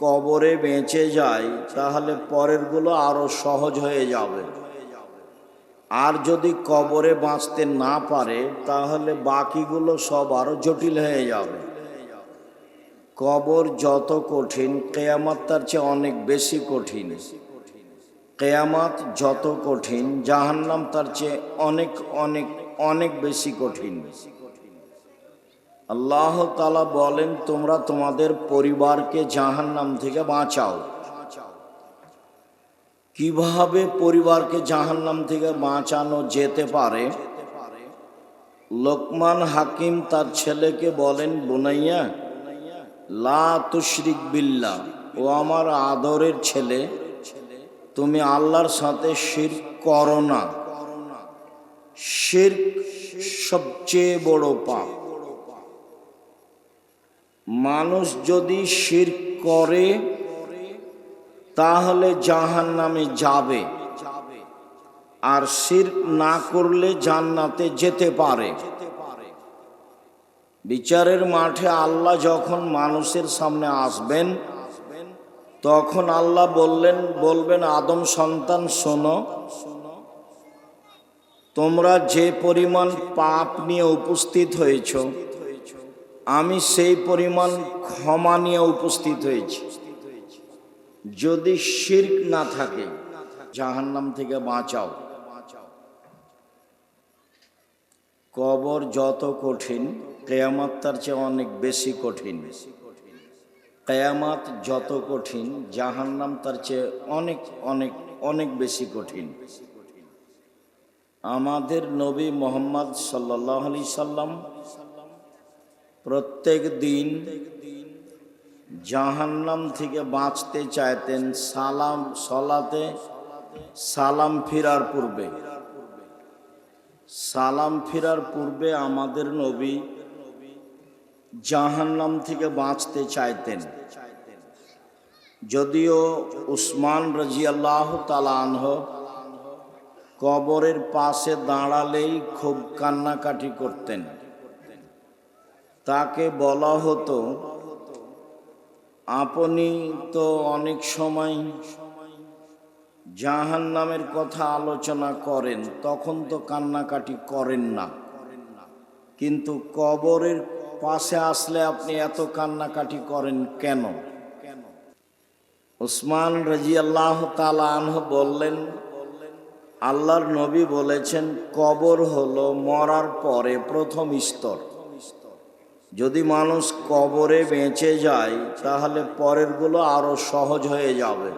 কবরে বেঁচে যায়, তাহলে পরেরগুলো আরও সহজ হয়ে যাবে। আর যদি কবরে বাঁচতে না পারে, তাহলে বাকিগুলো সব আরও জটিল হয়ে যাবে। কবর যত কঠিন, কেয়ামত তার চেয়ে অনেক বেশি কঠিন। কেয়ামত যত কঠিন, জাহান্নাম তার চেয়ে অনেক অনেক অনেক বেশি কঠিন। আল্লাহ তালা বলেন, তোমরা তোমাদের পরিবারকে জাহান্নাম থেকে বাঁচাও। কীভাবে পরিবারকে জাহান্নাম থেকে বাঁচানো যেতে পারে? লোকমান হাকিম তার ছেলেকে বলেন, বুনাইয়া, লা তুশরিক বিল্লা ও আমার আদরের ছেলে, তুমি আল্লাহর সাথে শির করো না। শির সবচেয়ে বড় পাপ। মানুষ যদি শির করে, তাহলে জাহান নামে যাবে। আর শির না করলে জান্নাতে যেতে পারে। বিচারের মাঠে আল্লাহ যখন মানুষের সামনে আসবেন, তখন আল্লাহ বললেন, বলবেন, আদম সন্তান, শোনো। তোমরা যে পরিমাণ পাপ নিয়ে উপস্থিত হয়েছ আমি সেই পরিমাণ ক্ষমা নিয়ে উপস্থিত হয়েছি। যদি শির্ক না থাকে, জাহান্নাম থেকে বাঁচাও। কবর যত কঠিন, কেয়ামাত তার চেয়ে অনেক বেশি কঠিন। কেয়ামাত যত কঠিন, জাহান্নাম তার চেয়ে অনেক অনেক অনেক বেশি কঠিন। আমাদের নবী মোহাম্মদ সাল্লাহ আলি সাল্লাম প্রত্যেক দিন জাহান্নাম থেকে বাঁচতে চাইতেন সালাম, সলাতে সালাম ফিরার পূর্বে। সালাম ফিরার পূর্বে আমাদের নবী জাহান্নাম থেকে বাঁচতে চাইতেন। যদিও উসমান রাজি আল্লাহ তালানহ কবরের পাশে দাঁড়ালেই খুব কান্নাকাটি করতেন। তাকে বলা হতো, আপনি তো অনেক সময় জাহান নামের কথা আলোচনা করেন, তখন তো কান্নাকাটি করেন না। কিন্তু কবরের পাশে আসলে আপনি এত কান্নাকাটি করেন কেন? উসমান রাজি আল্লাহ তালাহ বললেন, আল্লাহর নবী বলেছেন, কবর হলো মরার পরে প্রথম স্তর। যদি মানুষ কবরে বেঁচে যায়, তাহলে পরেরগুলো আরও সহজ হয়ে যাবে।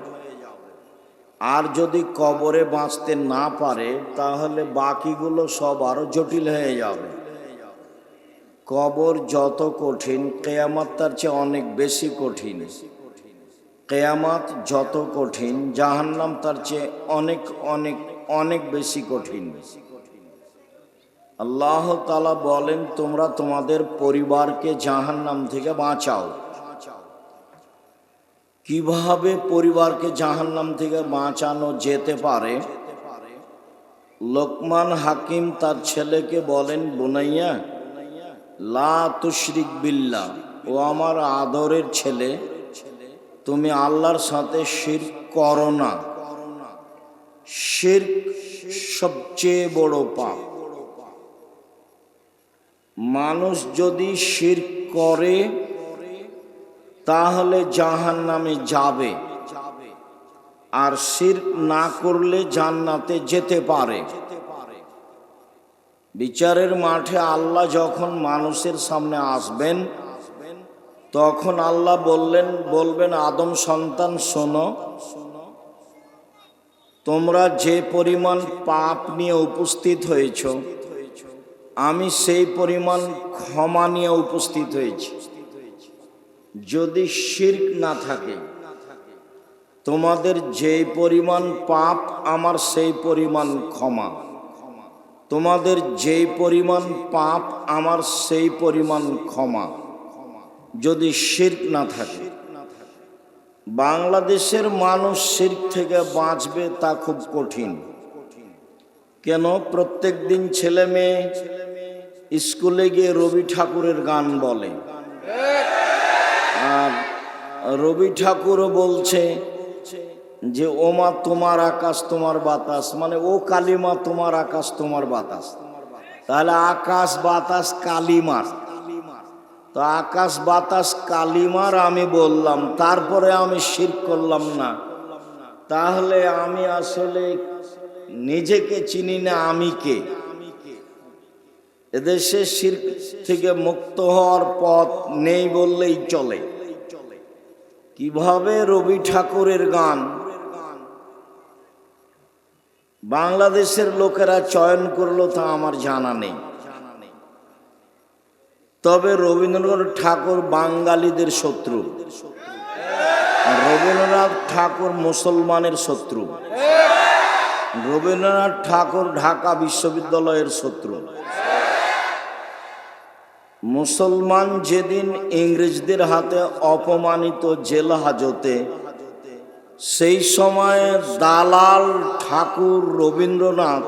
আর যদি কবরে বাঁচতে না পারে, তাহলে বাকিগুলো সব আরও জটিল হয়ে যাবে। কবর যত কঠিন, কেয়ামত তার চেয়ে অনেক বেশি কঠিন। কেয়ামত যত কঠিন, জাহান্নাম তার চেয়ে অনেক অনেক অনেক বেশি কঠিন। আল্লাহ তালা বলেন, তোমরা তোমাদের পরিবারকে জাহান্নাম থেকে বাঁচাও। কীভাবে পরিবারকে জাহান্নাম থেকে বাঁচানো যেতে পারে? লোকমান হাকিম তার ছেলেকে বলেন, বুনাইয়া, লা তুশরিক বিল্লা ও আমার আদরের ছেলে, তুমি আল্লাহর সাথে শির করো না। শির সবচেয়ে বড় পাপ। মানুষ যদি শির করে, তাহলে জাহান নামে যাবে। আর শির না করলে জান্নাতে যেতে পারে। বিচারের মাঠে আল্লাহ যখন মানুষের সামনে আসবেন, তখন আল্লাহ বললেন, বলবেন, আদম সন্তান, শোনো। তোমরা যে পরিমাণ পাপ নিয়ে উপস্থিত হয়েছ আমি সেই পরিমাণ ক্ষমা নিয়ে উপস্থিত হয়েছি। যদি শির্ক না থাকে, তোমাদের যে পরিমাণ পাপ, আমার সেই পরিমাণ ক্ষমা। তোমাদের যেই পরিমাণ পাপ, আমার সেই পরিমাণ ক্ষমা। যদি শির্ক না থাকে, বাংলাদেশের মানুষ শির্ক থেকে বাঁচবে তা খুব কঠিন। কেন? প্রত্যেক দিন ছেলে মেয়ে স্কুলে গিয়ে রবি ঠাকুরের গান বলে। আর রবি ঠাকুরও বলছে যে, ওমা, তোমার আকাশ, তোমার বাতাস। মানে ও কালিমা, তোমার আকাশ, তোমার বাতাস। তাহলে আকাশ, বাতাস, কালিমার। তো আকাশ, বাতাস, কালিমার আমি বললাম, তারপরে আমি শির করলাম না। তাহলে আমি আসলে নিজেকে চিনি না, আমি কে? এদেশে শির থেকে মুক্ত হওয়ার পথ নেই বললেই চলে। কীভাবে রবি ঠাকুরের গান? বাংলাদেশের লোকেরা চয়ন করল তা আমার জানা নেই। তবে রবীন্দ্রনাথ ঠাকুর বাঙালিদের শত্রু। রবীন্দ্রনাথ ঠাকুর মুসলমানের শত্রু। রবীন্দ্রনাথ ঠাকুর ঢাকা বিশ্ববিদ্যালয়ের শত্রু। মুসলমান যেদিন ইংরেজদের হাতে অপমানিত জেল হাজতে, সেই সময় দালাল ঠাকুর রবীন্দ্রনাথ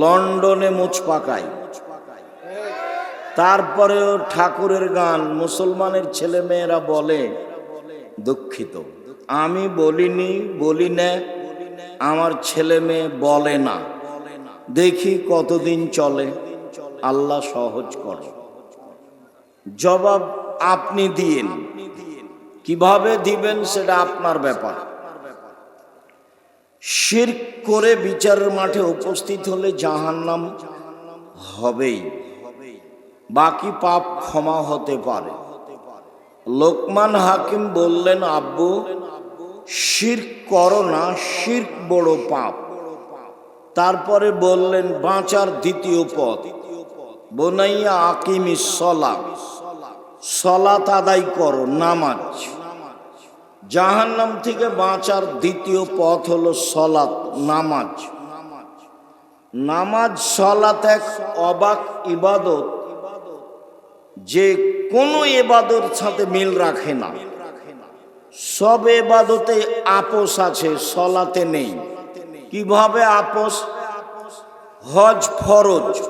লন্ডনে মুচ পাকায়। তারপরেও ঠাকুরের গান মুসলমানের ছেলে মেয়েরা বলে, দুঃখিত, আমি বলিনি, বলি না, আমার ছেলে মেয়ে বলে না। দেখি কতদিন চলে, আল্লাহ সহজ করো। জবাব আপনি দিয়েন কীভাবে দিবেন সেটা আপনার ব্যাপার। শির করে বিচারের মাঠে উপস্থিত হলে জাহান্নাম হবেই। বাকি পাপ ক্ষমা হতে পারে। লোকমান হাকিম বললেন, আব্বু শির করো না শির বড় পাপ। তারপরে বললেন, বাঁচার দ্বিতীয় পথ। বোনাইয়া আকিমি সলা সলাত আদায় করো, নামাজ। জাহান্নাম থেকে বাঁচার দ্বিতীয় পথ হলো সলাত নামাজ। নামাজ সলাত এক অবাক ইবাদত। যে কোনো এবাদত সাথে মিল রাখে না। সব এবাদতে আপোষ আছে, সলাতে নেই। কীভাবে আপোষ? হজ ফরজ।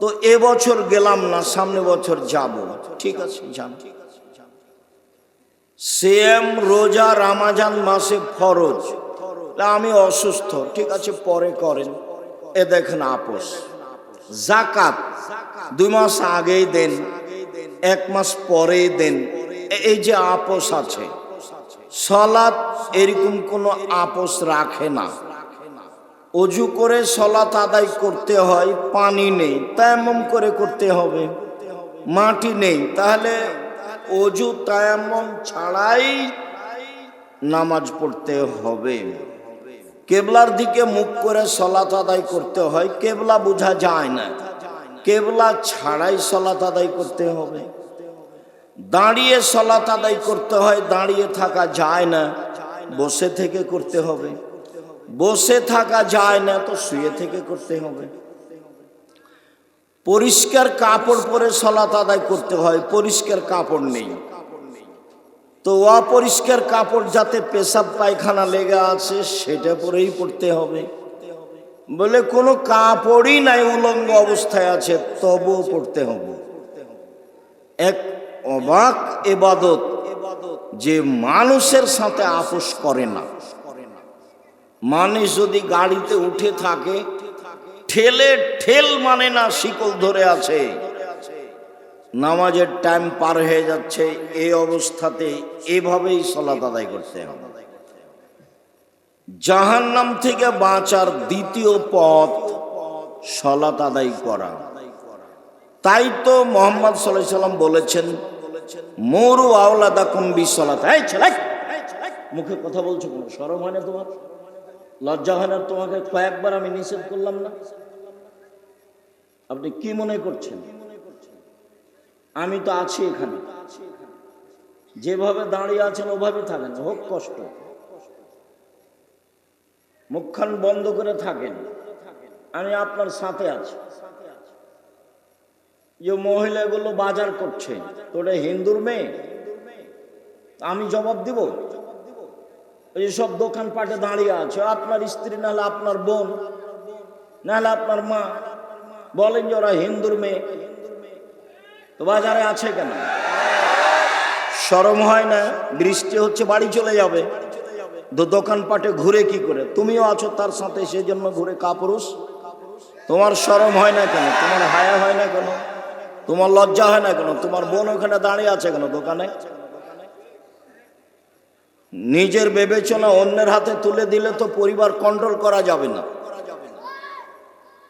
তো এবছর গেলাম না, সামনে বছর যাব। ঠিক আছে, যান। সেম রোজা রামাজান মাসে ফরজ। আমি অসুস্থ, ঠিক আছে, পরে করেন। এ দেখেন আপোষ। জাকাত দুই মাস আগেই দেন, এক মাস পরেই দেন। এই যে আপোষ আছে, সলাৎ এরকম কোনো আপোষ রাখে না। অজু করে সলাত আদায় করতে হয়, পানি নেই তেমন করে করতে হবে। মাটি নেই, তাহলে অজু তায়াম্মম ছাড়াই নামাজ পড়তে হবে। কেবলার দিকে মুখ করে সলাত আদায় করতে হয়, কেবলা বোঝা যায় না। কেবলা ছাড়াই সলাত আদায় করতে হবে। দাঁড়িয়ে সলাত আদায় করতে হয়, দাঁড়িয়ে থাকা যায় না, বসে থেকে করতে হবে। বসে থাকা যায় না, তো শুয়ে থেকে করতে হবে। পরিষ্কার কাপড় পরে সলাত আদায় করতে হয়, পরিষ্কার কাপড় নেই। তো অপরিষ্কার কাপড় যাতে পেশাব পায়খানা লেগে আছে, সেটা পরেই পড়তে হবে। বলে কোনো কাপড়ই নাই উলঙ্গ অবস্থায় আছে, তবুও পড়তে হবে। এক অবাক এবাদত যে মানুষের সাথে আপোষ করে না। মানুষ যদি গাড়িতে উঠে থাকে ঠেলে ঠেল মানে না, শিকল ধরে আছে। নামাজের টাইম পার হয়ে যাচ্ছে এই অবস্থাতে এভাবেই সলাত আদায় করতে হবে। জাহান্নাম থেকে বাঁচার দ্বিতীয় পথ সলাত আদায় করা। তাই তো মোহাম্মদ সাল্লাম বলেছেন, মরু আওলাদা কুম্বি সলাত মুখে কথা বলছো কোনো? সরম হয় না তোমার? লজ্জা হয় না, তোমাকে কয়েকবার আমি নিষেধ করলাম না? আপনি কি মনে করছেন? আমি তো আছি এখানে। যেভাবে দাঁড়িয়ে আছেন ওভাবে থাকেন। হোক কষ্ট। মুখখান বন্ধ করে থাকেন। আমি আপনার সাথে আছি। যে মহিলাগুলো বাজার করছে, তোরে হিন্দুর মেয়ে? আমি জবাব দিব? এই সব দোকানপাটে দাঁড়িয়ে আছে। আপনার স্ত্রী নাহলে আপনার বোন নাহলে আপনার মা। বলেন যে ওরা হিন্দুর মেয়ে। তো বাজারে আছে কেন? সরম হয় না, বৃষ্টি হচ্ছে, বাড়ি চলে যাবে। দোকানপাটে ঘুরে কি করে? তুমিও আছো তার সাথে, সেজন্য ঘুরে কাপুরুষ। তোমার সরম হয় না কেন? তোমার হায়া হয় না কেন? তোমার লজ্জা হয় না কেন? তোমার বোন ওখানে দাঁড়িয়ে আছে কেন দোকানে? নিজের বিবেচনা অন্যের হাতে তুলে দিলে তো পরিবার কন্ট্রোল করা যাবে না।